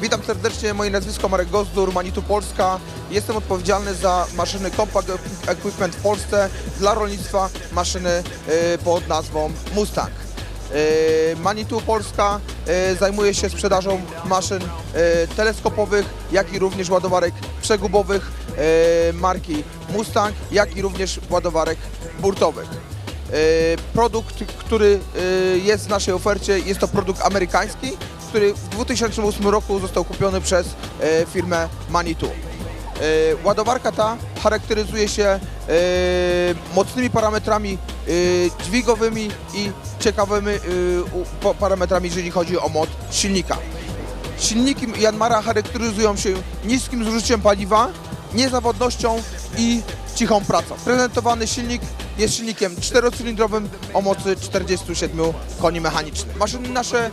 Witam serdecznie, moje nazwisko Marek Gozdur, Manitu Polska. Jestem odpowiedzialny za maszyny Compact Equipment w Polsce dla rolnictwa, maszyny e, pod nazwą Mustang. E, Manitu Polska e, zajmuje się sprzedażą maszyn teleskopowych, jak i również ładowarek przegubowych marki Mustang, jak i również ładowarek burtowych. Produkt, który jest w naszej ofercie, jest to produkt amerykański, który w 2008 roku został kupiony przez e, firmę Manitou. E, Ładowarka ta charakteryzuje się e, mocnymi parametrami dźwigowymi i ciekawymi parametrami, jeżeli chodzi o moc silnika. Silniki Janmara charakteryzują się niskim zużyciem paliwa, niezawodnością i cichą pracą. Prezentowany silnik jest silnikiem czterocylindrowym o mocy 47 koni mechanicznych. Maszyny nasze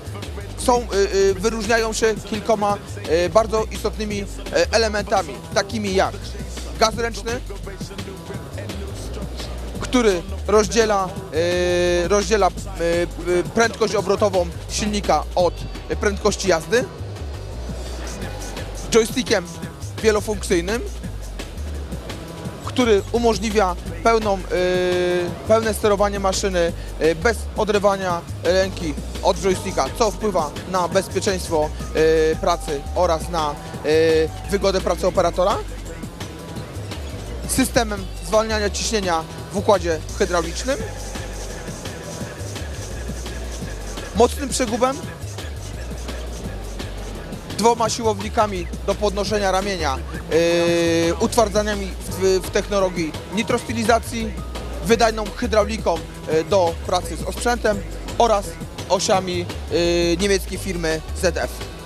są, y, y, wyróżniają się kilkoma y, bardzo istotnymi elementami, takimi jak gaz ręczny, który rozdziela, rozdziela prędkość obrotową silnika od prędkości jazdy, joystickiem wielofunkcyjnym, który umożliwia pełną, y, pełne sterowanie maszyny y, bez odrywania ręki od joysticka, co wpływa na bezpieczeństwo y, pracy oraz na wygodę pracy operatora. Systemem zwalniania ciśnienia w układzie hydraulicznym. Mocnym przegubem dwoma siłownikami do podnoszenia ramienia, utwardzaniami w, w technologii nitrostylizacji, wydajną hydrauliką yy, do pracy z osprzętem oraz osiami yy, niemieckiej firmy ZF.